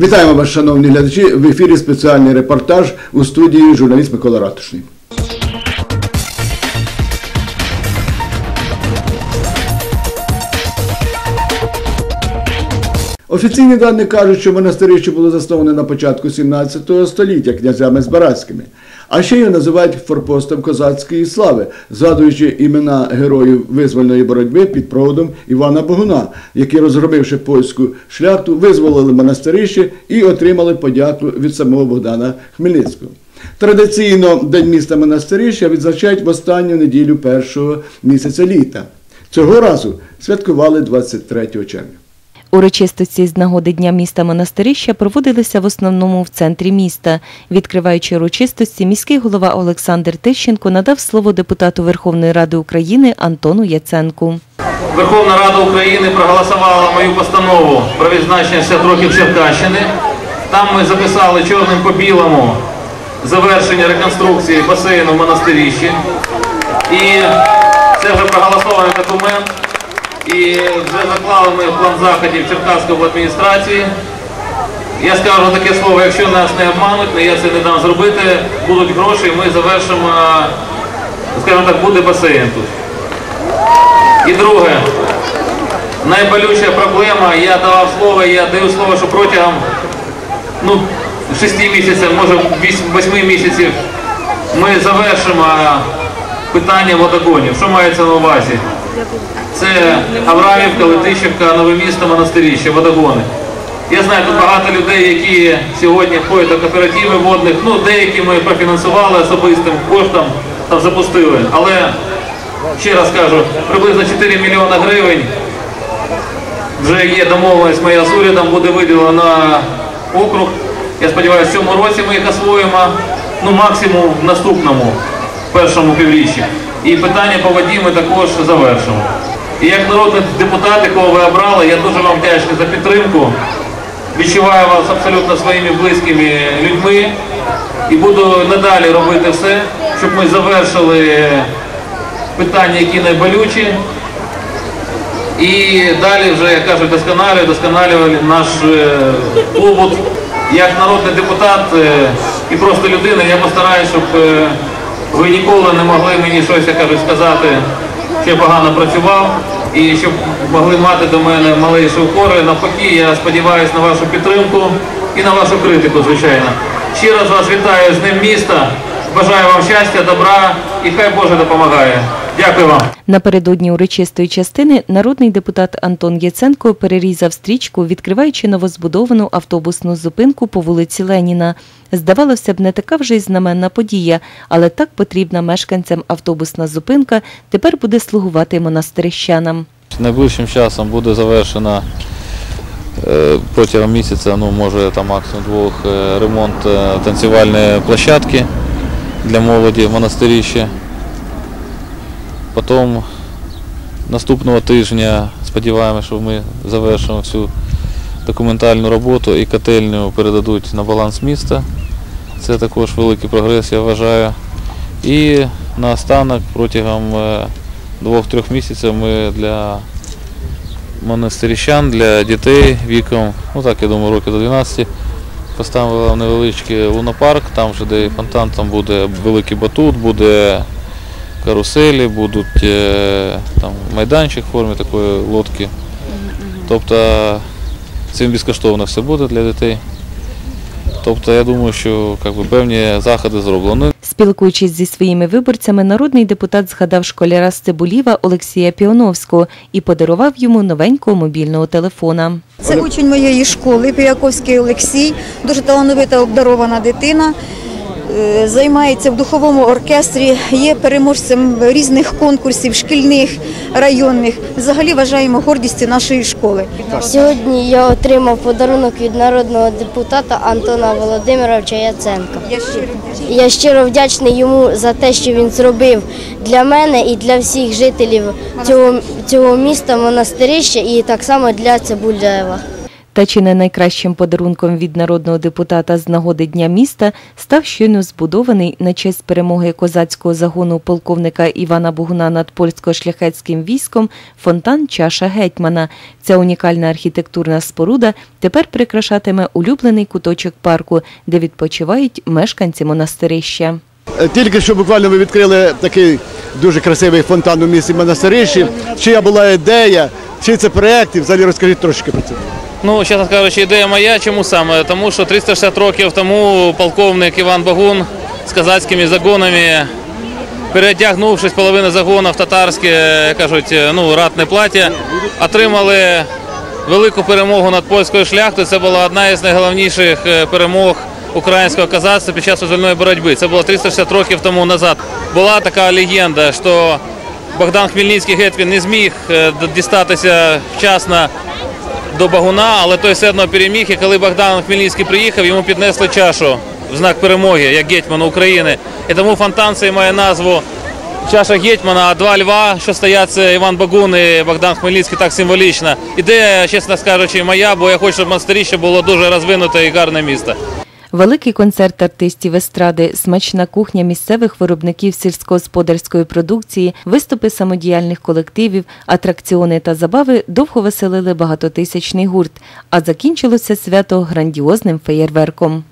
Вітаємо вас, шановні глядачі. В ефірі спеціальний репортаж у студії журналіст Микола Ратушний. Офіційні дані кажуть, що монастирище було засноване на початку 17 століття князями Збаразькими. А ще його називають форпостом козацької слави, згадуючи імена героїв визвольної боротьби під проводом Івана Богуна, які, розгромивши польську шляхту, визволили монастирище і отримали подяку від самого Богдана Хмельницького. Традиційно День міста монастирища відзначають в останню неділю першого місяця літа. Цього разу святкували 23 червня. Урочистості з нагоди Дня міста Монастирища проводилися в основному в центрі міста. Відкриваючи урочистості, міський голова Олександр Тищенко надав слово депутату Верховної Ради України Антону Яценку. Верховна Рада України проголосувала мою постанову про відзначення 60 років Черкащини. Там ми записали чорним по білому завершення реконструкції басейну в монастирищі. І це вже проголосований документ. І вже заклали ми план заходів Черкаської адміністрації. Я скажу таке слово, якщо нас не обмануть, але я це не дам зробити, будуть гроші, ми завершимо, скажімо так, буде басейн тут. І друге, найболюча проблема, я давав слово, я даю слово, що протягом ну, 6 місяців, може 8 місяців ми завершимо питання водогонів. Що мається на увазі? Це Аврамівка, Летищівка, Нове місто, Монастиріще, водогони. Я знаю, тут багато людей, які сьогодні входять до кооперативів водних, ну деякі ми профінансували особистим коштом, там запустили. Але ще раз кажу, приблизно 4 мільйони гривень вже є домовленість моя з урядом, буде виділено на округ. Я сподіваюся, в цьому році ми їх освоїмо, ну максимум в наступному, першому півріччі. І питання по воді ми також завершимо. І як народний депутат, якого ви обрали, я дуже вам вдячний за підтримку. Відчуваю вас абсолютно своїми близькими людьми і буду надалі робити все, щоб ми завершили питання, які найболючі. І далі вже, як кажуть, досконалювали, досконалювали наш е, побут. Як народний депутат е, і просто людина, я постараюся, щоб е, ви ніколи не могли мені щось, я кажу, сказати, що я погано працював і щоб могли мати до мене малейші укори. Навпаки, я сподіваюся на вашу підтримку і на вашу критику, звичайно. Ще раз вас вітаю з ним міста. Бажаю вам щастя, добра і хай Боже допомагає. Дякую вам. Напередодні урочистої частини народний депутат Антон Яценко перерізав стрічку, відкриваючи новозбудовану автобусну зупинку по вулиці Леніна. Здавалося б, не така вже й знаменна подія, але так потрібна мешканцям автобусна зупинка тепер буде слугувати монастирищанам. Найближчим часом буде завершена е, протягом місяця, ну може там максимум двох, е, ремонт е, танцювальної площадки для молоді в монастирищі. Потім наступного тижня сподіваємося, що ми завершимо всю документальну роботу і котельню передадуть на баланс міста. Це також великий прогрес, я вважаю. І наостанок протягом е, двох-трьох місяців ми для монастирищан, для дітей віком, ну так я думаю, років до 12, поставили невеличкий лунопарк, там вже де фонтан, там буде великий батут, буде каруселі, будуть е, там, майданчик в формі такої лодки. Тобто цим безкоштовно все буде для дітей. Тобто я думаю, що как би, певні заходи зроблені. Спілкуючись зі своїми виборцями, народний депутат згадав школяра з Цибуліва Олексія Піоновського і подарував йому новенького мобільного телефона. Це учень моєї школи, Піяковський Олексій, дуже талановита обдарована дитина. Е, Займається в духовому оркестрі, є переможцем різних конкурсів, шкільних, районних. Взагалі вважаємо гордістю нашої школи. Сьогодні я отримав подарунок від народного депутата Антона Володимировича Яценка. Я щиро Я щиро вдячний йому за те, що він зробив для мене і для всіх жителів цього, цього міста монастирища, і так само для Цибуляєва. Та чи не найкращим подарунком від народного депутата з нагоди Дня міста став щойно збудований на честь перемоги козацького загону полковника Івана Богуна над польсько-шляхетським військом фонтан Чаша Гетьмана. Ця унікальна архітектурна споруда тепер прикрашатиме улюблений куточок парку, де відпочивають мешканці монастирища. Е, Тільки що буквально ви відкрили такий дуже красивий фонтан у місті Монастирищі. Чия була ідея, чий це проєкт, і взагалі розкажіть трошки про це. Ну, чесно кажучи, ідея моя. Чому саме? Тому що 360 років тому полковник Іван Багун з козацькими загонами, переодягнувшись половину в татарське, кажуть, ну, ратне плаття, отримали велику перемогу над польською шляхтою. Це була одна із найголовніших е, перемог українського козацтва під час визвольної боротьби. Це було 360 років тому назад. Була така легенда, що Богдан Хмельницький Гетвін не зміг е, дістатися вчасно до Багуна, але той все одно переміг. І коли Богдан Хмельницький приїхав, йому піднесли чашу в знак перемоги, як гетьмана України. І тому фонтан цей має назву Чаша Гетьмана, а два льва, що стоять, це Іван Багун і Богдан Хмельницький, так символічно. Ідея, чесно скажучи, моя, бо я хочу, щоб монастиріще було дуже розвинуте і гарне місто. Великий концерт артистів естради, смачна кухня місцевих виробників сільськогосподарської продукції, виступи самодіяльних колективів, атракціони та забави довго веселили багатотисячний гурт, а закінчилося свято грандіозним феєрверком.